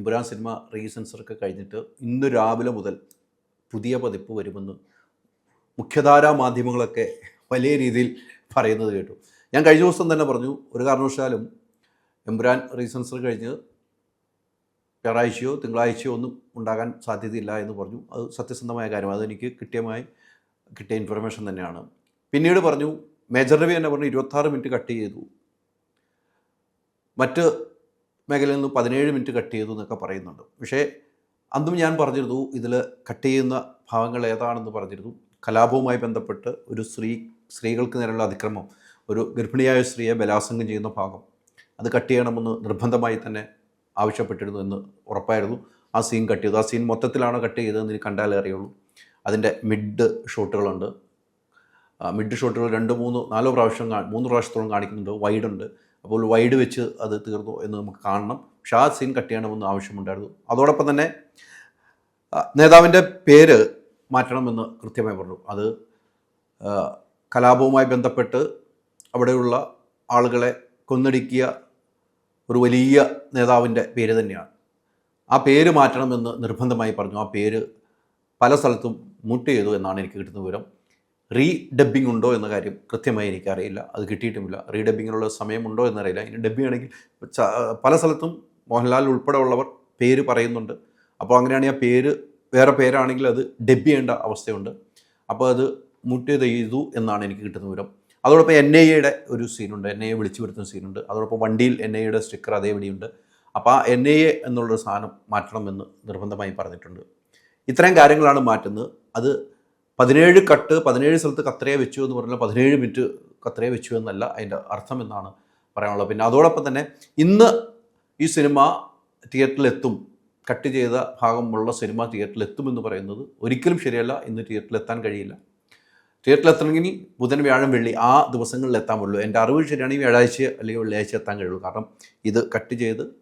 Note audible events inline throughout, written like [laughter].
Empuraan cinema റീസെൻസറൊക്കെ കഴിഞ്ഞിട്ട് ഇന്ന് രാവിലെ മുതൽ പുതിയ പതിപ്പ് വരുമെന്ന് മുഖ്യധാരാ മാധ്യമങ്ങളൊക്കെ വലിയ രീതിയിൽ പറയുന്നത് കേട്ടു. ഞാൻ കഴിഞ്ഞ ദിവസം തന്നെ പറഞ്ഞു ഒരു കാരണവശാലും എമ്പുരാൻ റീസെൻസർ കഴിഞ്ഞ് ഞായറാഴ്ചയോ തിങ്കളാഴ്ചയോ ഒന്നും ഉണ്ടാകാൻ സാധ്യതയില്ല എന്ന് പറഞ്ഞു. അത് സത്യസന്ധമായ കാര്യമാണ് അതെനിക്ക് കിട്ടിയമായി കിട്ടിയ ഇൻഫർമേഷൻ തന്നെയാണ്. പിന്നീട് പറഞ്ഞു മേജർ രവി തന്നെ പറഞ്ഞു ഇരുപത്താറ് മിനിറ്റ് കട്ട് ചെയ്തു. മറ്റ് മേഖലയിൽ നിന്ന് പതിനേഴ് മിനിറ്റ് കട്ട് ചെയ്തു എന്നൊക്കെ പറയുന്നുണ്ട്. പക്ഷേ അന്നും ഞാൻ പറഞ്ഞിരുന്നു ഇതിൽ കട്ട് ചെയ്യുന്ന ഭാഗങ്ങൾ ഏതാണെന്ന് പറഞ്ഞിരുന്നു. കലാപവുമായി ബന്ധപ്പെട്ട് ഒരു സ്ത്രീ സ്ത്രീകൾക്ക് നേരെയുള്ള അതിക്രമം ഒരു ഗർഭിണിയായ സ്ത്രീയെ ബലാസംഗം ചെയ്യുന്ന ഭാഗം അത് കട്ട് ചെയ്യണമെന്ന് നിർബന്ധമായി തന്നെ ആവശ്യപ്പെട്ടിരുന്നു എന്ന് ഉറപ്പായിരുന്നു. ആ സീൻ കട്ട് ചെയ്തു. ആ സീൻ മൊത്തത്തിലാണോ കട്ട് ചെയ്തതെന്ന് എനിക്ക് കണ്ടാലേ അറിയുള്ളൂ. അതിന്റെ മിഡ് ഷോട്ടുകളുണ്ട്. മിഡ് ഷോട്ടുകൾ രണ്ട് മൂന്ന് നാലോ പ്രാവശ്യം മൂന്ന് പ്രാവശ്യത്തോളം കാണിക്കുന്നുണ്ട്. വൈഡുണ്ട്. അപ്പോൾ വൈഡ് വെച്ച് അത് തീർന്നു എന്ന് നമുക്ക് കാണണം. പക്ഷേ ആ സീൻ കട്ട് ചെയ്യണമെന്ന് ആവശ്യമുണ്ടായിരുന്നു. അതോടൊപ്പം തന്നെ നേതാവിന്റെ പേര് മാറ്റണമെന്ന് കൃത്യമായി പറഞ്ഞു. അത് കലാപവുമായി ബന്ധപ്പെട്ട് അവിടെയുള്ള ആളുകളെ കൊന്നടിക്കിയ ഒരു വലിയ നേതാവിന്റെ പേര് തന്നെയാണ്. ആ പേര് മാറ്റണമെന്ന് നിർബന്ധമായി പറഞ്ഞു. ആ പേര് പല സ്ഥലത്തും മുട്ട് ചെയ്തു എന്നാണ് എനിക്ക് കിട്ടുന്ന വിവരം. റീ ഡബ്ബിംഗ് ഉണ്ടോ എന്ന കാര്യം കൃത്യമായി എനിക്കറിയില്ല. അത് കിട്ടിയിട്ടുമില്ല. റീ ഡബ്ബിങ്ങിനുള്ള സമയമുണ്ടോ എന്നറിയില്ല. ഇനി ഡബ്ബിംഗ് ആണെങ്കിൽ പല സ്ഥലത്തും മോഹൻലാൽ ഉൾപ്പെടെ ഉള്ളവർ പേര് പറയുന്നുണ്ട്. അപ്പോൾ അങ്ങനെയാണെങ്കിൽ ആ പേര് വേറെ പേരാണെങ്കിൽ അത് ഡബ് ചെയ്യേണ്ട അവസ്ഥയുണ്ട്. അപ്പോൾ അത് മുട്ട് ചെയ്തു എന്നാണ് എനിക്ക് കിട്ടുന്ന വിവരം. അതോടൊപ്പം എൻ ഐ എയുടെ ഒരു സീനുണ്ട്. എൻ ഐ എ വിളിച്ചു വരുത്തുന്ന സീനുണ്ട്. അതോടൊപ്പം വണ്ടിയിൽ എൻ ഐ എയുടെ സ്റ്റിക്കർ അതേപടിയുണ്ട് അപ്പോൾ ആ എൻ ഐ എ എന്നുള്ളൊരു സാധനം മാറ്റണമെന്ന് നിർബന്ധമായി പറഞ്ഞിട്ടുണ്ട്. ഇത്രയും കാര്യങ്ങളാണ് മാറ്റുന്നത്. അത് പതിനേഴ് കട്ട് പതിനേഴ് സ്ഥലത്ത് കത്രയെ വെച്ചു എന്ന് പറഞ്ഞാൽ പതിനേഴ് മിനിറ്റ് കത്രയെ വെച്ചു എന്നല്ല അതിന്റെ അർത്ഥം എന്നാണ് പറയാനുള്ളത്. പിന്നെ അതോടൊപ്പം തന്നെ ഇന്ന് ഈ സിനിമ തിയേറ്ററിലെത്തും കട്ട് ചെയ്ത ഭാഗമുള്ള സിനിമ തിയേറ്ററിലെത്തുമെന്ന് പറയുന്നത് ഒരിക്കലും ശരിയല്ല. ഇന്ന് തിയേറ്ററിലെത്താൻ കഴിയില്ല. തിയേറ്ററിലെത്തണമെങ്കിൽ ബുധൻ വ്യാഴം വെള്ളി ആ ദിവസങ്ങളിൽ എത്താൻ പറ്റുള്ളൂ എന്റെ അറിവ് ശരിയാണെങ്കിൽ വ്യാഴാഴ്ച അല്ലെങ്കിൽ വെള്ളിയാഴ്ച എത്താൻ കഴിയുള്ളൂ. കാരണം ഇത് കട്ട് ചെയ്ത്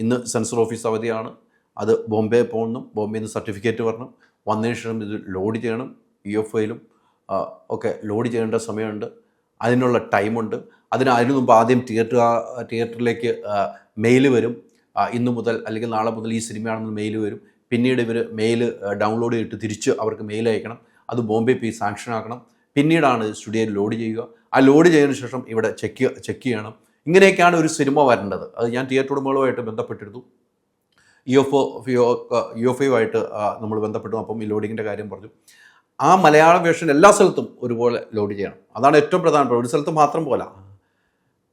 ഇന്ന് സെൻസർ ഓഫീസ് അവധിയാണ്. അത് ബോംബെ പോകണം ബോംബെയിൽ നിന്ന് സർട്ടിഫിക്കറ്റ് വരണം. വന്നതിന് ശേഷം ഇത് ലോഡ് ചെയ്യണം. ഇ എഫ് ഐയിലും ഒക്കെ ലോഡ് ചെയ്യേണ്ട സമയമുണ്ട്. അതിനുള്ള ടൈമുണ്ട്. അതിന് അതിനു മുമ്പ് ആദ്യം തിയേറ്റർ തിയേറ്ററിലേക്ക് മെയിൽ വരും. ഇന്നു മുതൽ അല്ലെങ്കിൽ നാളെ മുതൽ ഈ സിനിമയാണെന്ന് മെയിൽ വരും. പിന്നീട് ഇവർ മെയിൽ ഡൗൺലോഡ് ചെയ്തിട്ട് തിരിച്ച് അവർക്ക് മെയിൽ അയക്കണം. അത് ബോംബെ പി സാങ്ഷൻ ആക്കണം. പിന്നീടാണ് സ്റ്റുഡിയോയിൽ ലോഡ് ചെയ്യുക. ആ ലോഡ് ചെയ്തതിന് ശേഷം ഇവിടെ ചെക്ക് ചെക്ക് ചെയ്യണം. ഇങ്ങനെയൊക്കെയാണ് ഒരു സിനിമ വരേണ്ടത്. അത് ഞാൻ തിയേറ്റർ ഉടമകളുമായിട്ട് ബന്ധപ്പെട്ടിരുന്നു. E F O E F ആയിട്ട് നമ്മൾ ബന്ധപ്പെട്ടു. അപ്പം ഈ ലോഡിങ്ങിന്റെ കാര്യം പറഞ്ഞു. ആ മലയാളം വേർഷൻ എല്ലാ സ്ഥലത്തും ഒരുപോലെ ലോഡ് ചെയ്യണം. അതാണ് ഏറ്റവും പ്രധാനപ്പെട്ട ഒരു സ്ഥലത്ത് മാത്രം പോല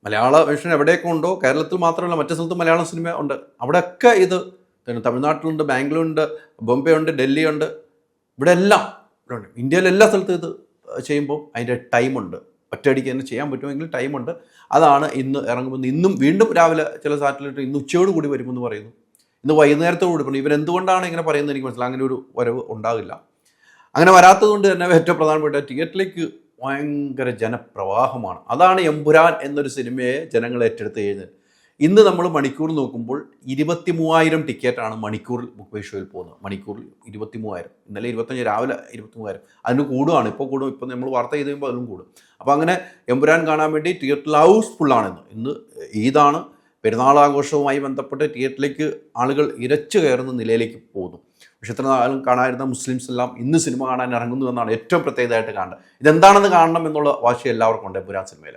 മലയാള വേർഷൻ എവിടെയൊക്കെ ഉണ്ടോ കേരളത്തിൽ മാത്രമല്ല മറ്റു സ്ഥലത്തും മലയാളം സിനിമ ഉണ്ട്. അവിടെയൊക്കെ ഇത് തമിഴ്നാട്ടിലുണ്ട് ബാംഗ്ലൂരുണ്ട് ബോംബെ ഉണ്ട് ഡൽഹി ഉണ്ട് ഇവിടെ എല്ലാം ഉണ്ട് ഇന്ത്യയിലെ എല്ലാ സ്ഥലത്തും ഇത് ചെയ്യുമ്പോൾ അതിന്റെ ടൈമുണ്ട് ഒറ്റയടിക്ക് തന്നെ ചെയ്യാൻ പറ്റുമെങ്കിൽ ടൈമുണ്ട് അതാണ് ഇന്ന് ഇറങ്ങുമെന്ന് ഇന്നും വീണ്ടും രാവിലെ ചില സാറ്റലൈറ്റ് ഇന്ന് ഉച്ചയോട് കൂടി വരുമെന്ന് പറയുന്നു. ഇന്ന് വൈകുന്നേരത്തോട് കൂടി പറഞ്ഞു ഇവരെന്തുകൊണ്ടാണ് ഇങ്ങനെ പറയുന്നത് എനിക്ക് മനസ്സിലായി. അങ്ങനെ ഒരു വരവ് ഉണ്ടാകില്ല അങ്ങനെ വരാത്തത് കൊണ്ട് തന്നെ [laughs] ഏറ്റവും പ്രധാനപ്പെട്ട തിയേറ്ററിലേക്ക് ഭയങ്കര ജനപ്രവാഹമാണ്. അതാണ് എമ്പുരാൻ എന്നൊരു സിനിമയെ ജനങ്ങൾ ഏറ്റെടുത്ത് കഴിഞ്ഞത്. ഇന്ന് നമ്മൾ മണിക്കൂർ നോക്കുമ്പോൾ ഇരുപത്തി മൂവായിരം ടിക്കറ്റാണ് മണിക്കൂറിൽ ബുക്ക് മൈ ഷോയിൽ പോകുന്നത്. മണിക്കൂറിൽ ഇരുപത്തി മൂവായിരം ഇന്നലെ ഇരുപത്തഞ്ച് രാവിലെ ഇരുപത്തി മൂവായിരം അതിന് കൂടുകയാണ് ഇപ്പോൾ കൂടും. ഇപ്പോൾ നമ്മൾ വാർത്ത ചെയ്ത് കഴിയുമ്പോൾ അതിലും കൂടും. അപ്പോൾ അങ്ങനെ എമ്പുരാൻ കാണാൻ വേണ്ടി തിയേറ്ററിൽ ഹൗസ്ഫുള്ളാണ് ഇന്ന്. ഇന്ന് ഈദാണ് പെരുന്നാൾ ആഘോഷവുമായി ബന്ധപ്പെട്ട് തിയേറ്ററിലേക്ക് ആളുകൾ ഇരച്ചു കയറുന്ന നിലയിലേക്ക് പോകുന്നു. പക്ഷെ ഇത്ര നാളും കാണാതിരുന്ന മുസ്ലിംസ് എല്ലാം ഇന്ന് സിനിമ കാണാൻ ഇറങ്ങുന്നു എന്നാണ് ഏറ്റവും പ്രത്യേകതയായിട്ട് കാണുന്നത് ഇതെന്താണെന്ന് കാണണം എന്നുള്ള വാശി എല്ലാവർക്കും ഉണ്ട് പുരാൻ സിനിമയിൽ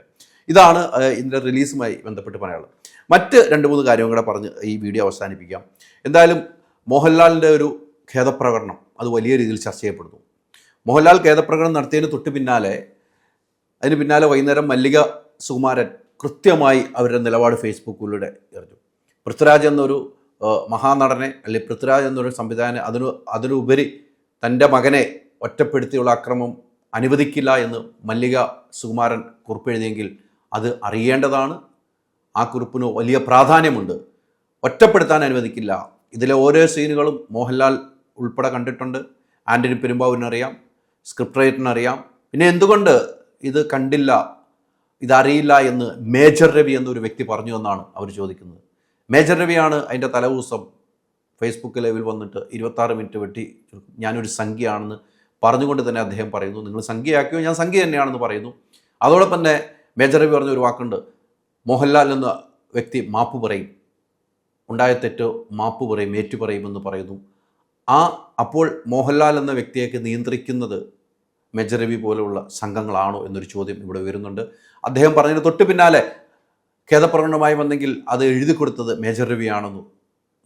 ഇതാണ് ഇതിന്റെ റിലീസുമായി ബന്ധപ്പെട്ട് പറയാനുള്ളത്. മറ്റ് രണ്ട് മൂന്ന് കാര്യം കൂടെ പറഞ്ഞ് ഈ വീഡിയോ അവസാനിപ്പിക്കാം. എന്തായാലും മോഹൻലാലിന്റെ ഒരു ഖേദപ്രകടനം അത് വലിയ രീതിയിൽ ചർച്ച ചെയ്യപ്പെടുന്നു. മോഹൻലാൽ ഖേദപ്രകടനം നടത്തിയതിന് തൊട്ട് പിന്നാലെ അതിന് പിന്നാലെ വൈകുന്നേരം മല്ലിക സുകുമാരൻ കൃത്യമായി അവരുടെ നിലപാട് ഫേസ്ബുക്കിലൂടെ എറിഞ്ഞു. പൃഥ്വിരാജ് എന്നൊരു മഹാനടനെ അല്ലെങ്കിൽ പൃഥ്വിരാജ് എന്നൊരു സംവിധാനം അതിനു അതിനുപരി തന്റെ മകനെ ഒറ്റപ്പെടുത്തിയുള്ള അക്രമം അനുവദിക്കില്ല എന്ന് മല്ലിക സുകുമാരൻ കുറിപ്പെഴുതിയെങ്കിൽ അത് അറിയേണ്ടതാണ്. ആ കുറിപ്പിന് വലിയ പ്രാധാന്യമുണ്ട്. ഒറ്റപ്പെടുത്താൻ അനുവദിക്കില്ല. ഇതിലെ ഓരോ സീനുകളും മോഹൻലാൽ ഉൾപ്പെടെ കണ്ടിട്ടുണ്ട്. ആന്റണി പെരുമ്പാവൂരിനറിയാം. സ്ക്രിപ്റ്റ് റൈറ്ററിനറിയാം. പിന്നെ എന്തുകൊണ്ട് ഇത് കണ്ടില്ല ഇതറിയില്ല എന്ന് മേജർ രവി എന്നൊരു വ്യക്തി പറഞ്ഞു എന്നാണ് അവർ ചോദിക്കുന്നത്. മേജർ രവിയാണ് അതിന്റെ തലേദിവസം ഫേസ്ബുക്ക് ലൈവിൽ വന്നിട്ട് ഇരുപത്താറ് മിനിറ്റ് വെട്ടി. ഞാനൊരു സംഖ്യയാണെന്ന് പറഞ്ഞുകൊണ്ട് തന്നെ അദ്ദേഹം പറയുന്നു. നിങ്ങൾ സംഖ്യയാക്കിയോ? ഞാൻ സംഖ്യ തന്നെയാണെന്ന് പറയുന്നു. അതോടൊപ്പം തന്നെ മേജർ രവി പറഞ്ഞ ഒരു വാക്കുണ്ട്. മോഹൻലാൽ എന്ന വ്യക്തി മാപ്പ് പറയും. ഉണ്ടായ തെറ്റ് മാപ്പ് പറയും ഏറ്റു പറയുമെന്ന് പറയുന്നു. ആ അപ്പോൾ മോഹൻലാൽ എന്ന വ്യക്തിയൊക്കെ നിയന്ത്രിക്കുന്നത് മേജർ രവി പോലെയുള്ള സംഘങ്ങളാണോ എന്നൊരു ചോദ്യം ഇവിടെ വരുന്നുണ്ട്. അദ്ദേഹം പറഞ്ഞതിന് തൊട്ട് പിന്നാലെ ഖേദപ്രകടനമായി വന്നെങ്കിൽ അത് എഴുതി കൊടുത്തത് മേജർ രവിയാണെന്നു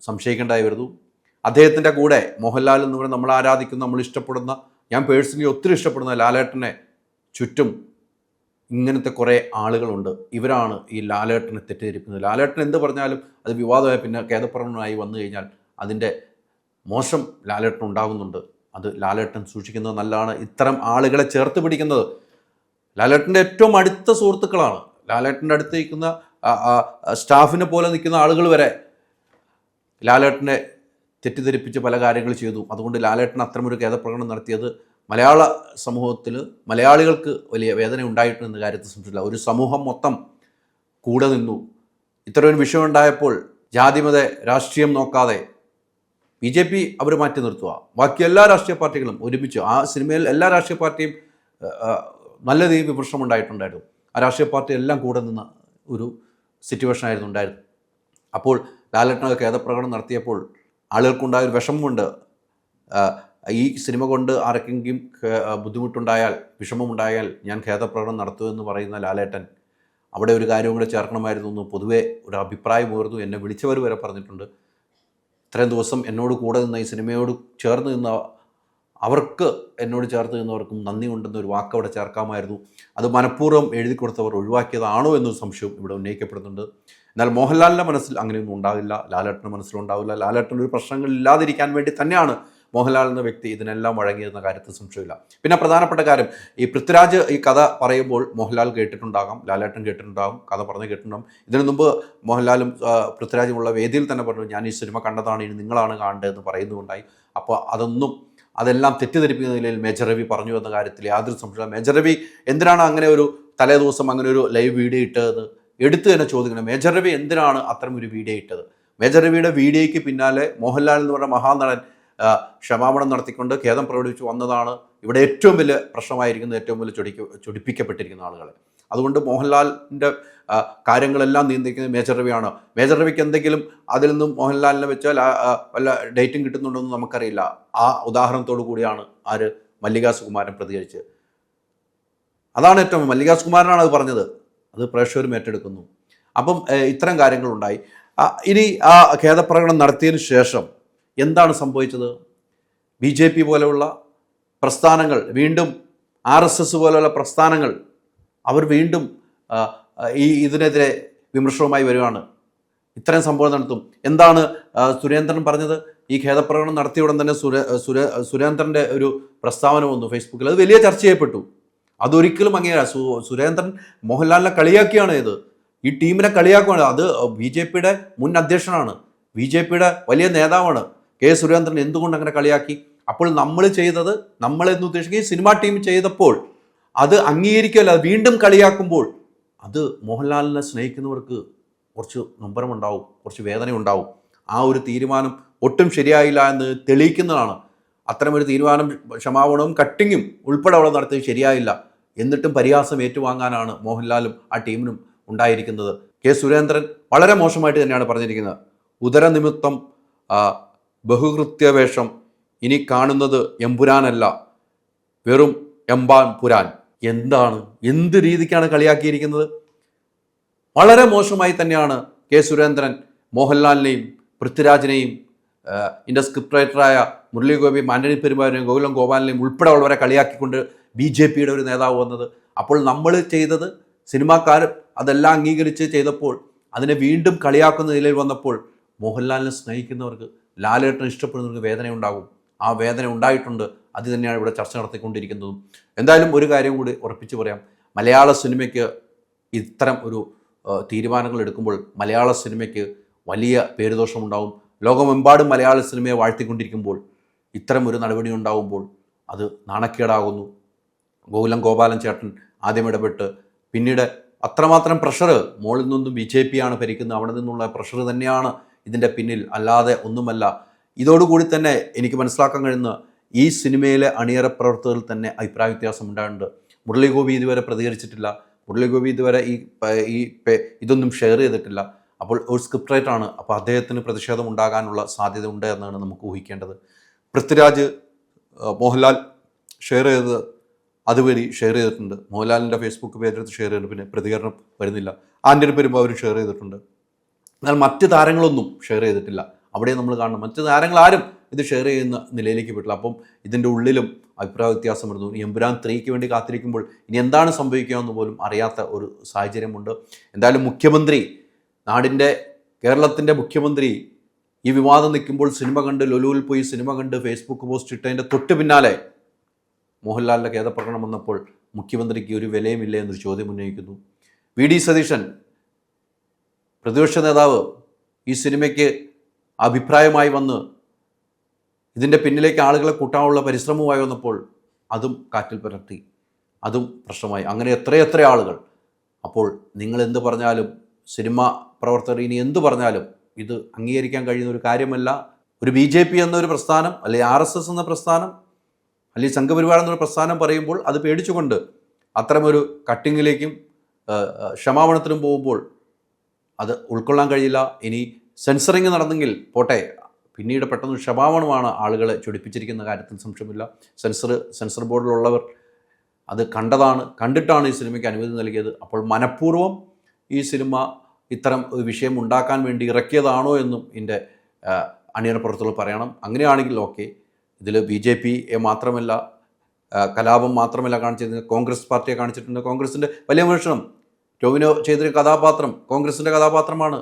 സംശയിക്കേണ്ടായി വരുന്നു. അദ്ദേഹത്തിന്റെ കൂടെ മോഹൻലാൽ എന്ന് പറയുന്ന നമ്മൾ ആരാധിക്കുന്ന നമ്മൾ ഇഷ്ടപ്പെടുന്ന ഞാൻ പേഴ്സണലി ഒത്തിരി ഇഷ്ടപ്പെടുന്ന ലാലേട്ടനെ ചുറ്റും ഇങ്ങനത്തെ കുറേ ആളുകളുണ്ട്. ഇവരാണ് ഈ ലാലേട്ടനെ തെറ്റിദ്ധരിക്കുന്നത് ലാലേട്ടൻ എന്ത് പറഞ്ഞാലും അത് വിവാദമായി പിന്നെ ഖേദപ്രകടനമായി വന്നു കഴിഞ്ഞാൽ അതിന്റെ മോശം ലാലേട്ടൻ ഉണ്ടാകുന്നുണ്ട്. അത് ലാലേട്ടൻ സൂക്ഷിക്കുന്നത് നല്ലതാണ്. ഇത്തരം ആളുകളെ ചേർത്ത് പിടിക്കുന്നത് ലാലേട്ടന്റെ ഏറ്റവും അടുത്ത സുഹൃത്തുക്കളാണ്. ലാലേട്ടന്റെ അടുത്തേക്കുന്ന സ്റ്റാഫിനെ പോലെ നിൽക്കുന്ന ആളുകൾ വരെ ലാലേട്ടനെ തെറ്റിദ്ധരിപ്പിച്ച് പല കാര്യങ്ങൾ ചെയ്തു. അതുകൊണ്ട് ലാലേട്ടൻ അത്തരമൊരു ഖേദപ്രകടനം നടത്തിയത് മലയാള സമൂഹത്തിൽ മലയാളികൾക്ക് വലിയ വേദന ഉണ്ടായിട്ടുണ്ട് എന്ന കാര്യത്തിൽ സംശയമില്ല. ഒരു സമൂഹം മൊത്തം കൂടെ നിന്നു. ഇത്രയൊരു വിഷയം ഉണ്ടായപ്പോൾ ജാതിമത രാഷ്ട്രീയം നോക്കാതെ ബി ജെ പി അവർ മാറ്റി നിർത്തുക. ബാക്കി എല്ലാ രാഷ്ട്രീയ പാർട്ടികളും ഒരുമിച്ച് ആ സിനിമയിൽ എല്ലാ രാഷ്ട്രീയ പാർട്ടിയും നല്ല രീതിയിൽ വിമർശനം ഉണ്ടായിട്ടുണ്ടായിരുന്നു. ആ രാഷ്ട്രീയ പാർട്ടി എല്ലാം കൂടെ നിന്ന ഒരു സിറ്റുവേഷൻ ആയിരുന്നു ഉണ്ടായിരുന്നത് അപ്പോൾ ലാലേട്ടനൊക്കെ ഖേദപ്രകടനം നടത്തിയപ്പോൾ ആളുകൾക്കുണ്ടായ ഒരു ആ, ഈ സിനിമ കൊണ്ട് ആർക്കെങ്കിലും ബുദ്ധിമുട്ടുണ്ടായാൽ വിഷമമുണ്ടായാൽ ഞാൻ ഖേദപ്രകടനം നടത്തുമെന്ന് പറയുന്ന ലാലേട്ടൻ അവിടെ ഒരു കാര്യവും കൂടെ ചേർക്കണമായിരുന്നു എന്ന് പൊതുവെ ഒരു ഉയർന്നു. എന്നെ വിളിച്ചവർ വരെ പറഞ്ഞിട്ടുണ്ട്. ഇത്രയും ദിവസം എന്നോട് കൂടെ നിന്ന ഈ സിനിമയോട് ചേർന്ന് നിന്ന അവർക്ക് എന്നോട് ചേർത്ത് നിന്നവർക്കും നന്ദി ഒരു വാക്ക് അവിടെ ചേർക്കാമായിരുന്നു. അത് മനഃപൂർവം എഴുതി കൊടുത്തവർ ഒഴിവാക്കിയതാണോ എന്നൊരു സംശയം ഇവിടെ ഉന്നയിക്കപ്പെടുന്നുണ്ട്. എന്നാൽ മോഹൻലാലിന്റെ മനസ്സിൽ അങ്ങനെയൊന്നും ഉണ്ടാവില്ല. ലാലേട്ടന്റെ മനസ്സിലുണ്ടാവില്ല. ലാലേട്ടന്റെ ഒരു പ്രശ്നങ്ങൾ ഇല്ലാതിരിക്കാൻ വേണ്ടി തന്നെയാണ് മോഹൻലാൽ എന്ന വ്യക്തി ഇതിനെല്ലാം വഴങ്ങിയെന്ന കാര്യത്തിൽ സംശയമില്ല. പിന്നെ പ്രധാനപ്പെട്ട കാര്യം ഈ പൃഥ്വിരാജ് ഈ കഥ പറയുമ്പോൾ മോഹൻലാൽ കേട്ടിട്ടുണ്ടാകാം. ലാലേട്ടൻ കേട്ടിട്ടുണ്ടാകും. കഥ പറഞ്ഞ് കേട്ടിട്ടുണ്ടാകും. ഇതിനു മുമ്പ് മോഹൻലാലും പൃഥ്വിരാജുമുള്ള വേദിയിൽ തന്നെ പറഞ്ഞു ഞാൻ ഈ സിനിമ കണ്ടതാണ്. ഇനി നിങ്ങളാണ് കാണേണ്ടതെന്ന് പറയുന്നുണ്ടായി അപ്പോൾ അതൊന്നും അതെല്ലാം തെറ്റിദ്ധരിപ്പിക്കുന്ന നിലയിൽ മേജർ രവി പറഞ്ഞു എന്ന കാര്യത്തിൽ യാതൊരു സംശയമില്ല മേജർ രവി എന്തിനാണ് അങ്ങനെ ഒരു തലേ ദിവസം അങ്ങനെ ഒരു ലൈവ് വീഡിയോ ഇട്ടത് എടുത്തു തന്നെ ചോദിക്കണം. മേജർ രവി എന്തിനാണ് അത്തരം ഒരു വീഡിയോ ഇട്ടത്? മേജർ രവിയുടെ വീഡിയോയ്ക്ക് പിന്നാലെ മോഹൻലാൽ എന്ന് പറഞ്ഞ മഹാനടൻ ക്ഷമാപണം നടത്തിക്കൊണ്ട് ഖേദം പ്രകടിപ്പിച്ചു വന്നതാണ് ഇവിടെ ഏറ്റവും വലിയ പ്രശ്നമായിരിക്കുന്നത് ഏറ്റവും വലിയ ചൊടിക്ക ചൊടിപ്പിക്കപ്പെട്ടിരിക്കുന്ന ആളുകളെ. അതുകൊണ്ട് മോഹൻലാലിന്റെ കാര്യങ്ങളെല്ലാം നിയന്ത്രിക്കുന്നത് മേജർ രവിയാണ്. മേജർ രവിക്ക് എന്തെങ്കിലും അതിൽ നിന്നും മോഹൻലാലിനെ വെച്ചാൽ വല്ല ഡേറ്റും കിട്ടുന്നുണ്ടോയെന്ന് നമുക്കറിയില്ല. ആ ഉദാഹരണത്തോടു കൂടിയാണ് ആര് മല്ലികാ സുകുമാരൻ പ്രതികരിച്ചത്. അതാണ് ഏറ്റവും മല്ലികാ സുകുമാരനാണ് അത് പറഞ്ഞത്. അത് പ്രേക്ഷകരും ഏറ്റെടുക്കുന്നു. അപ്പം ഇത്തരം കാര്യങ്ങളുണ്ടായി. ഇനി ആ ഖേദപ്രകടനം നടത്തിയതിന് ശേഷം എന്താണ് സംഭവിച്ചത്? ബി ജെ പി പോലെയുള്ള പ്രസ്ഥാനങ്ങൾ വീണ്ടും ആർ എസ് എസ് പോലെയുള്ള പ്രസ്ഥാനങ്ങൾ അവർ വീണ്ടും ഈ ഇതിനെതിരെ വിമർശനവുമായി വരികയാണ് ഇത്തരം സംഭവം നടത്തും. എന്താണ് സുരേന്ദ്രൻ പറഞ്ഞത്? ഈ ഖേദപ്രകടനം നടത്തിയ ഉടൻ തന്നെ സുര സുര സുരേന്ദ്രന്റെ ഒരു പ്രസ്താവന വന്നു ഫേസ്ബുക്കിൽ. അത് വലിയ ചർച്ച ചെയ്യപ്പെട്ടു അതൊരിക്കലും അങ്ങനെയല്ല സു സുരേന്ദ്രൻ മോഹൻലാലിനെ കളിയാക്കിയാണ് ഇത്. ഈ ടീമിനെ കളിയാക്കുകയാണ് അത് ബി ജെ പിയുടെ മുൻ അധ്യക്ഷനാണ്. ബി ജെ പിയുടെ വലിയ നേതാവാണ്. കെ സുരേന്ദ്രൻ എന്തുകൊണ്ട് അങ്ങനെ കളിയാക്കി? അപ്പോൾ നമ്മൾ ചെയ്തത് നമ്മൾ എന്ന് ഉദ്ദേശിക്കുക ഈ സിനിമാ ടീം ചെയ്തപ്പോൾ അത് അംഗീകരിക്കുകയല്ല വീണ്ടും കളിയാക്കുമ്പോൾ അത് മോഹൻലാലിനെ സ്നേഹിക്കുന്നവർക്ക് കുറച്ച് നൊമ്പരമുണ്ടാവും കുറച്ച് വേദന ഉണ്ടാവും ആ ഒരു തീരുമാനം ഒട്ടും ശരിയായില്ല എന്ന് തെളിയിക്കുന്നതാണ്. അത്തരമൊരു തീരുമാനം ക്ഷമാപണവും കട്ടിങ്ങും ഉൾപ്പെടെ അവിടെ നടത്തിയത് ശരിയായില്ല. എന്നിട്ടും പരിഹാസം ഏറ്റുവാങ്ങാനാണ് മോഹൻലാലും ആ ടീമിനും ഉണ്ടായിരിക്കുന്നത്. കെ സുരേന്ദ്രൻ വളരെ മോശമായിട്ട് തന്നെയാണ് പറഞ്ഞിരിക്കുന്നത്. ഉദരനിമിത്തം ബഹുകൃത്യവേഷം ഇനി കാണുന്നത് എമ്പുരാനല്ല. വെറും എമ്പാൻ പുരാൻ. എന്താണ്? എന്ത് രീതിക്കാണ് കളിയാക്കിയിരിക്കുന്നത്? വളരെ മോശമായി തന്നെയാണ് കെ സുരേന്ദ്രൻ മോഹൻലാലിനെയും പൃഥ്വിരാജിനെയും ഇന്റെ സ്ക്രിപ്റ്റ് റൈറ്ററായ മുരളി ഗോപിയും ആന്റണി പെരുമാറിനെയും ഗോകുലം ഗോപാലിനെയും ഉൾപ്പെടെ ഉള്ളവരെ കളിയാക്കിക്കൊണ്ട് ബി ജെ പിയുടെ ഒരു നേതാവ് വന്നത്. അപ്പോൾ നമ്മൾ ചെയ്തത് സിനിമാക്കാർ അതെല്ലാം അംഗീകരിച്ച് ചെയ്തപ്പോൾ അതിനെ വീണ്ടും കളിയാക്കുന്ന നിലയിൽ വന്നപ്പോൾ മോഹൻലാലിനെ സ്നേഹിക്കുന്നവർക്ക് ലാലേട്ടനെ ഇഷ്ടപ്പെടുന്നവർക്ക് വേദന ഉണ്ടാകും ആ വേദന ഉണ്ടായിട്ടുണ്ട്. അത് തന്നെയാണ് ഇവിടെ ചർച്ച നടത്തിക്കൊണ്ടിരിക്കുന്നതും. എന്തായാലും ഒരു കാര്യം കൂടി ഉറപ്പിച്ച് പറയാം. മലയാള സിനിമയ്ക്ക് ഇത്തരം ഒരു തീരുമാനങ്ങൾ എടുക്കുമ്പോൾ മലയാള സിനിമയ്ക്ക് വലിയ പേരുദോഷമുണ്ടാവും. ലോകമെമ്പാടും മലയാള സിനിമയെ വാഴ്ത്തിക്കൊണ്ടിരിക്കുമ്പോൾ ഇത്തരം ഒരു നടപടി ഉണ്ടാകുമ്പോൾ അത് നാണക്കേടാകുന്നു. ഗോകുലം ഗോപാലൻ ചേട്ടൻ ആദ്യം ഇടപെട്ട് പിന്നീട് അത്രമാത്രം പ്രഷർ മുകളിൽ നിന്നും ബി ജെ പി ആണ് ഭരിക്കുന്നത്. അവിടെ നിന്നുള്ള പ്രഷർ തന്നെയാണ് ഇതിന്റെ പിന്നിൽ. അല്ലാതെ ഒന്നുമല്ല. ഇതോടുകൂടി തന്നെ എനിക്ക് മനസ്സിലാക്കാൻ കഴിയുന്ന ഈ സിനിമയിലെ അണിയറ പ്രവർത്തകരിൽ തന്നെ അഭിപ്രായ വ്യത്യാസം ഉണ്ടായിട്ടുണ്ട് മുരളീഗോപി ഇതുവരെ പ്രതികരിച്ചിട്ടില്ല. മുരളീഗോപി ഇതുവരെ ഈ ഈ ഇതൊന്നും ഷെയർ ചെയ്തിട്ടില്ല. അപ്പോൾ ഒരു സ്ക്രിപ്റ്റ് റൈറ്ററാണ് അപ്പോൾ അദ്ദേഹത്തിന് പ്രതിഷേധം ഉണ്ടാകാനുള്ള സാധ്യത ഉണ്ട് എന്നാണ് നമുക്ക് ഊഹിക്കേണ്ടത്. പൃഥ്വിരാജ് മോഹൻലാൽ ഷെയർ ചെയ്തത് അതുവഴി ഷെയർ ചെയ്തിട്ടുണ്ട്. മോഹൻലാലിന്റെ ഫേസ്ബുക്ക് പേജെടുത്ത് ഷെയർ ചെയ്തിട്ടുണ്ട് പിന്നെ പ്രതികരണം വരുന്നില്ല. ആന്റണി പെരുമ്പോൾ അവരും ഷെയർ ചെയ്തിട്ടുണ്ട്. എന്നാൽ മറ്റ് താരങ്ങളൊന്നും ഷെയർ ചെയ്തിട്ടില്ല. അവിടെ നമ്മൾ കാണണം. മറ്റ് താരങ്ങൾ ആരും ഇത് ഷെയർ ചെയ്യുന്ന നിലയിലേക്ക് പെട്ടില്ല അപ്പം ഇതിന്റെ ഉള്ളിലും അഭിപ്രായ വ്യത്യാസം വരുന്നു. എമ്പുരാൻ ത്രീക്ക് വേണ്ടി കാത്തിരിക്കുമ്പോൾ ഇനി എന്താണ് സംഭവിക്കുക എന്ന് പോലും അറിയാത്ത ഒരു സാഹചര്യമുണ്ട്. എന്തായാലും മുഖ്യമന്ത്രി നാടിന്റെ കേരളത്തിന്റെ മുഖ്യമന്ത്രി ഈ വിവാദം നിൽക്കുമ്പോൾ സിനിമ കണ്ട് ലുലുവിൽ പോയി സിനിമ കണ്ട് ഫേസ്ബുക്ക് പോസ്റ്റ് ഇട്ടതിന്റെ തൊട്ട് പിന്നാലെ മോഹൻലാലിന്റെ ഖേദപ്രകടനം വന്നപ്പോൾ മുഖ്യമന്ത്രിക്ക് ഒരു വിലയുമില്ല എന്നൊരു ചോദ്യം ഉന്നയിക്കുന്നു. വി. ഡി. സതീശൻ പ്രതിപക്ഷ നേതാവ് ഈ സിനിമയ്ക്ക് അഭിപ്രായമായി വന്ന് ഇതിന്റെ പിന്നിലേക്ക് ആളുകളെ കൂട്ടാനുള്ള പരിശ്രമമായി വന്നപ്പോൾ അതും കാറ്റിൽ പുരട്ടി. അതും പ്രശ്നമായി. അങ്ങനെ എത്രയെത്ര ആളുകൾ. അപ്പോൾ നിങ്ങൾ എന്ത് പറഞ്ഞാലും സിനിമ പ്രവർത്തകർ ഇനി എന്ത് പറഞ്ഞാലും ഇത് അംഗീകരിക്കാൻ കഴിയുന്ന ഒരു കാര്യമല്ല. ഒരു ബി ജെ പി എന്നൊരു പ്രസ്ഥാനം അല്ലെങ്കിൽ ആർ എസ് എസ് എന്ന പ്രസ്ഥാനം അല്ലെങ്കിൽ സംഘപരിവാർ എന്നൊരു പ്രസ്ഥാനം പറയുമ്പോൾ അത് പേടിച്ചുകൊണ്ട് അത്തരമൊരു കട്ടിങ്ങിലേക്കും ക്ഷമാപണത്തിനും പോകുമ്പോൾ അത് ഉൾക്കൊള്ളാൻ കഴിയില്ല. ഇനി സെൻസറിങ് നടന്നെങ്കിൽ പോട്ടെ പിന്നീട് പെട്ടെന്ന് ക്ഷമാപണമാണ് ആളുകളെ ചൊടിപ്പിച്ചിരിക്കുന്ന കാര്യത്തിൽ സംശയമില്ല. സെൻസർ സെൻസർ ബോർഡിലുള്ളവർ അത് കണ്ടതാണ് കണ്ടിട്ടാണ് ഈ സിനിമയ്ക്ക് അനുമതി നൽകിയത്. അപ്പോൾ മനഃപൂർവം ഈ സിനിമ ഇത്തരം ഒരു വിഷയം ഉണ്ടാക്കാൻ വേണ്ടി ഇറക്കിയതാണോ എന്നും എന്റെ അണിയറപ്പുറത്തുള്ള പറയണം. അങ്ങനെയാണെങ്കിൽ ഓക്കെ. ഇതിൽ ബി ജെ പി മാത്രമല്ല കലാപം മാത്രമല്ല കാണിച്ചിരുന്നത്. കോൺഗ്രസ് പാർട്ടിയെ കാണിച്ചിട്ടുണ്ട്. കോൺഗ്രസിന്റെ വലിയ വിമർശനം. ടോവിനോ ചെയ്തൊരു കഥാപാത്രം കോൺഗ്രസിന്റെ കഥാപാത്രമാണ്.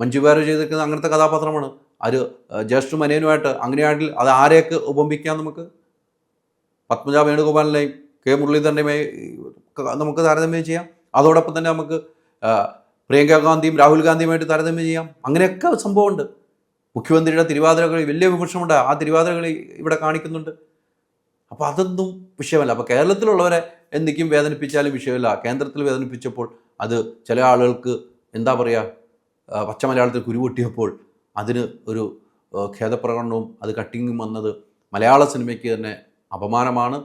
മഞ്ജു വാര്യർ ചെയ്തിരിക്കുന്ന അങ്ങനത്തെ കഥാപാത്രമാണ്. അത് ജ്യേഷ്ഠ മനേനുമായിട്ട് അങ്ങനെയാണെങ്കിൽ അത് ആരെയൊക്കെ ഉപമിക്കാം നമുക്ക്? പത്മജ വേണുഗോപാലിനെയും കെ മുരളീധരനെയും നമുക്ക് താരതമ്യം ചെയ്യാം. അതോടൊപ്പം തന്നെ നമുക്ക് പ്രിയങ്ക ഗാന്ധിയും രാഹുൽ ഗാന്ധിയുമായിട്ട് താരതമ്യം ചെയ്യാം. അങ്ങനെയൊക്കെ സംഭവമുണ്ട്. മുഖ്യമന്ത്രിയുടെ തിരുവാതിരകളി വലിയ വിമർശനമുണ്ട്. ആ തിരുവാതിരകളി ഇവിടെ കാണിക്കുന്നുണ്ട്. അപ്പോൾ അതൊന്നും വിഷയമല്ല. അപ്പോൾ കേരളത്തിലുള്ളവരെ എന്തിക്കും വേദനിപ്പിച്ചാലും വിഷയമല്ല. കേന്ദ്രത്തിൽ വേദനിപ്പിച്ചപ്പോൾ അത് ചില ആളുകൾക്ക് എന്താ പറയുക പച്ചമലയാളത്തിൽ പച്ച മലയാളത്തിൽ കുരുപൊട്ടിയപ്പോൾ അതിന് ഒരു ഖേദപ്രകടനവും അത് കട്ടിങ്ങും വന്നത് മലയാള സിനിമയ്ക്ക് തന്നെ അപമാനമാണ്.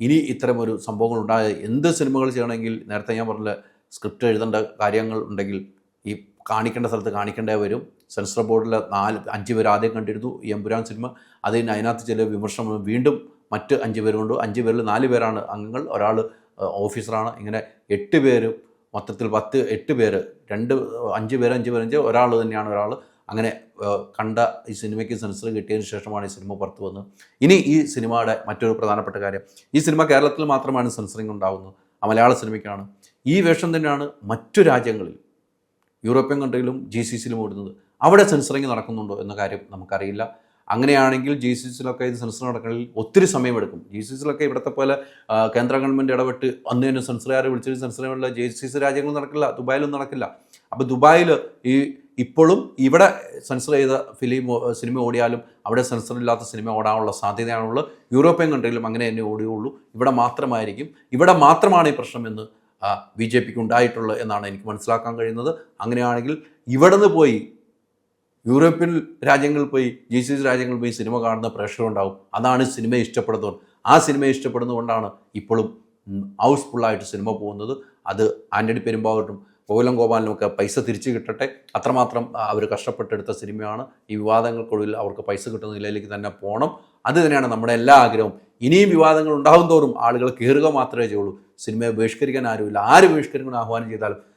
ഇനി ഇത്തരം ഒരു സംഭവങ്ങൾ ഉണ്ടായ എന്ത് സിനിമകൾ ചെയ്യണമെങ്കിൽ നേരത്തെ ഞാൻ പറഞ്ഞ സ്ക്രിപ്റ്റ് എഴുതേണ്ട കാര്യങ്ങൾ ഉണ്ടെങ്കിൽ ഈ കാണിക്കേണ്ട സ്ഥലത്ത് കാണിക്കേണ്ടേ വരും. സെൻസർ ബോർഡിലെ നാല് അഞ്ച് പേർ ആദ്യം കണ്ടിരുന്നു ഈ എമ്പുരാൻ സിനിമ. അതിന് അതിനകത്ത് ചില വിമർശനം വീണ്ടും മറ്റ് അഞ്ച് പേരുണ്ട് അഞ്ച് പേരിൽ നാല് പേരാണ് അംഗങ്ങൾ. ഒരാൾ ഓഫീസറാണ്. ഇങ്ങനെ എട്ട് പേര് മൊത്തത്തിൽ പത്ത് എട്ട് പേര് രണ്ട് അഞ്ച് പേര് അഞ്ച് പേര് അഞ്ച് ഒരാൾ തന്നെയാണ് ഒരാൾ അങ്ങനെ കണ്ട ഈ സിനിമയ്ക്ക് സെൻസർ കിട്ടിയതിന് ശേഷമാണ് ഈ സിനിമ പുറത്തു വന്നത്. ഇനി ഈ സിനിമയുടെ മറ്റൊരു പ്രധാനപ്പെട്ട കാര്യം ഈ സിനിമ കേരളത്തിൽ മാത്രമാണ് സെൻസറിങ് ഉണ്ടാകുന്നത് ആ മലയാള സിനിമയ്ക്കാണ്. ഈ വേഷം തന്നെയാണ് മറ്റു രാജ്യങ്ങളിൽ യൂറോപ്യൻ കൺട്രിയിലും ജി സി സിയിലും ഓടുന്നത്. അവിടെ സെൻസറിങ് നടക്കുന്നുണ്ടോ എന്ന കാര്യം നമുക്കറിയില്ല. അങ്ങനെയാണെങ്കിൽ ജി സി സിയിലൊക്കെ ഇത് സെൻസർ നടക്കണമെങ്കിൽ ഒത്തിരി സമയമെടുക്കും. ജി സി സിയിലൊക്കെ ഇവിടുത്തെ പോലെ കേന്ദ്ര ഗവൺമെന്റ് ഇടപെട്ട് അന്ന് തന്നെ സെൻസറുകാരെ വിളിച്ചിട്ട് സെൻസറിനുള്ള ജി സി സി രാജ്യങ്ങളിൽ നടക്കില്ല ദുബായിലും നടക്കില്ല. അപ്പോൾ ദുബായിൽ ഈ ഇപ്പോഴും ഇവിടെ സെൻസർ ചെയ്ത ഫിലിം സിനിമ ഓടിയാലും അവിടെ സെൻസർ ഇല്ലാത്ത സിനിമ ഓടാനുള്ള സാധ്യതയാണുള്ളത്. യൂറോപ്യൻ കൺട്രിയിലും അങ്ങനെ തന്നെ ഓടിയുള്ളൂ. ഇവിടെ മാത്രമായിരിക്കും. ഇവിടെ മാത്രമാണ് ഈ പ്രശ്നമെന്ന് ബി ജെ പിക്ക് ഉണ്ടായിട്ടുള്ളത് എന്നാണ് എനിക്ക് മനസ്സിലാക്കാൻ കഴിയുന്നത്. അങ്ങനെയാണെങ്കിൽ ഇവിടെ നിന്ന് പോയി യൂറോപ്യൻ രാജ്യങ്ങളിൽ പോയി ജി സി സി രാജ്യങ്ങളിൽ പോയി സിനിമ കാണുന്ന പ്രേക്ഷകർ ഉണ്ടാവും അതാണ് സിനിമ ഇഷ്ടപ്പെടുന്നത് ആ സിനിമ ഇഷ്ടപ്പെടുന്നതുകൊണ്ടാണ് ഇപ്പോഴും ഹൗസ്ഫുള്ളായിട്ട് സിനിമ പോകുന്നത്. അത് ആന്റണി പെരുമ്പാവൂരിനും കോവിലം ഗോപാലിനുമൊക്കെ പൈസ തിരിച്ചു കിട്ടട്ടെ. അത്രമാത്രം അവർ കഷ്ടപ്പെട്ടെടുത്ത സിനിമയാണ്. ഈ വിവാദങ്ങൾക്കൊടുവിൽ അവർക്ക് പൈസ കിട്ടുന്ന നിലയിലേക്ക് തന്നെ പോകണം അത് തന്നെയാണ് നമ്മുടെ എല്ലാ ആഗ്രഹവും. ഇനിയും വിവാദങ്ങൾ ഉണ്ടാകും തോറും ആളുകൾ കയറുക മാത്രമേ ചെയ്യുള്ളൂ. സിനിമയെ ബഹിഷ്കരിക്കാൻ ആരുമില്ല. ആര് ബഹിഷ്കരിക്കണം ആഹ്വാനം ചെയ്താലും